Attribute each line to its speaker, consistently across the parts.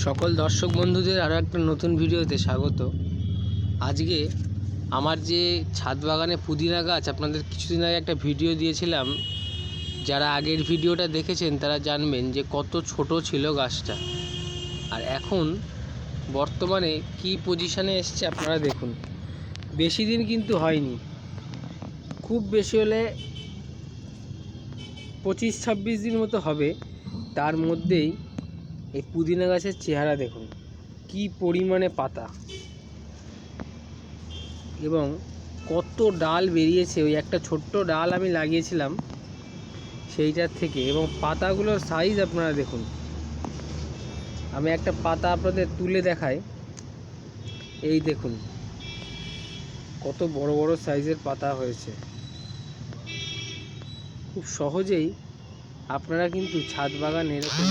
Speaker 1: সকল দর্শক বন্ধুদের আরও একটা নতুন ভিডিওতে স্বাগত। আজকে আমার যে ছাদ বাগানে পুদিনা গাছ আপনাদের কিছুদিন আগে একটা ভিডিও দিয়েছিলাম, যারা আগের ভিডিওটা দেখেছেন তারা জানবেন যে কত ছোট ছিল গাছটা। আর এখন বর্তমানে কি পজিশানে এসছে আপনারা দেখুন। বেশি দিন কিন্তু হয়নি। খুব বেশি হলে পঁচিশ ছাব্বিশ দিন মতো হবে। তার মধ্যেই এই পুদিনা গাছের চেহারা দেখুন। কি পরিমাণে পাতা। এবং কত ডাল বেরিয়েছে, ওই একটা ছোট্ট ডাল আমি লাগিয়েছিলাম সেইটার থেকে। এবং পাতাগুলোর সাইজ আপনারা দেখুন। আমি একটা পাতা আপনাদের তুলে দেখাই। এই দেখুন, কত বড় বড় সাইজের পাতা হয়েছে। খুব সহজেই আপনারা কিন্তু ছাদ বাগান এরকম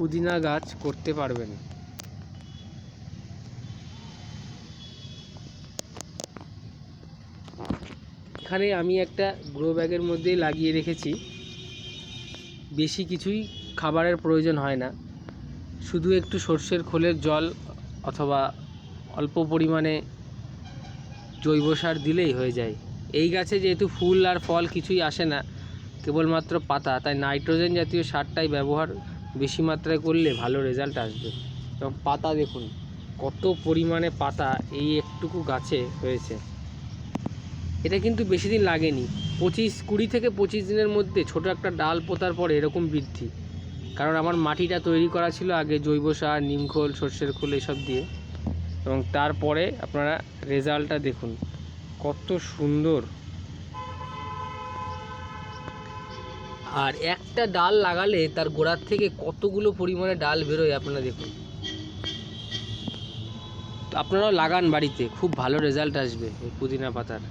Speaker 1: পুদিনা গাছ করতে পারবেন। এখানে আমি একটা গ্রো ব্যাগের মধ্যেই লাগিয়ে রেখেছি। বেশি কিছুই খাবারের প্রয়োজন হয় না। শুধু একটু সর্ষের খোলের জল অথবা অল্প পরিমাণে জৈব সার দিলেই হয়ে যায়। এই গাছে যেহেতু ফুল আর ফল কিছুই আসে না, কেবলমাত্র পাতা, তাই নাইট্রোজেন জাতীয় সারটাই ব্যবহার বেশি মাত্রায় করলে ভালো রেজাল্ট আসবে। এবং পাতা দেখুন, কত পরিমাণে পাতা এই একটুকু গাছে হয়েছে। এটা কিন্তু বেশি দিন লাগেনি। পঁচিশ, কুড়ি থেকে পঁচিশ দিনের মধ্যে ছোট একটা ডাল পোতার পরে এরকম বৃদ্ধি। কারণ আমার মাটিটা তৈরি করা ছিল আগে জৈব সার নিমখোল সর্ষের খোল এসব দিয়ে। এবং তারপরে আপনারা রেজাল্টটা দেখুন, কত সুন্দর। আর একটা ডাল লাগালে তার গোড়ার থেকে কতগুলো পরিমাণে ডাল বেরোয় আপনারা দেখুন। আপনারাও লাগান বাড়িতে, খুব ভালো রেজাল্ট আসবে এই পুদিনা পাতার।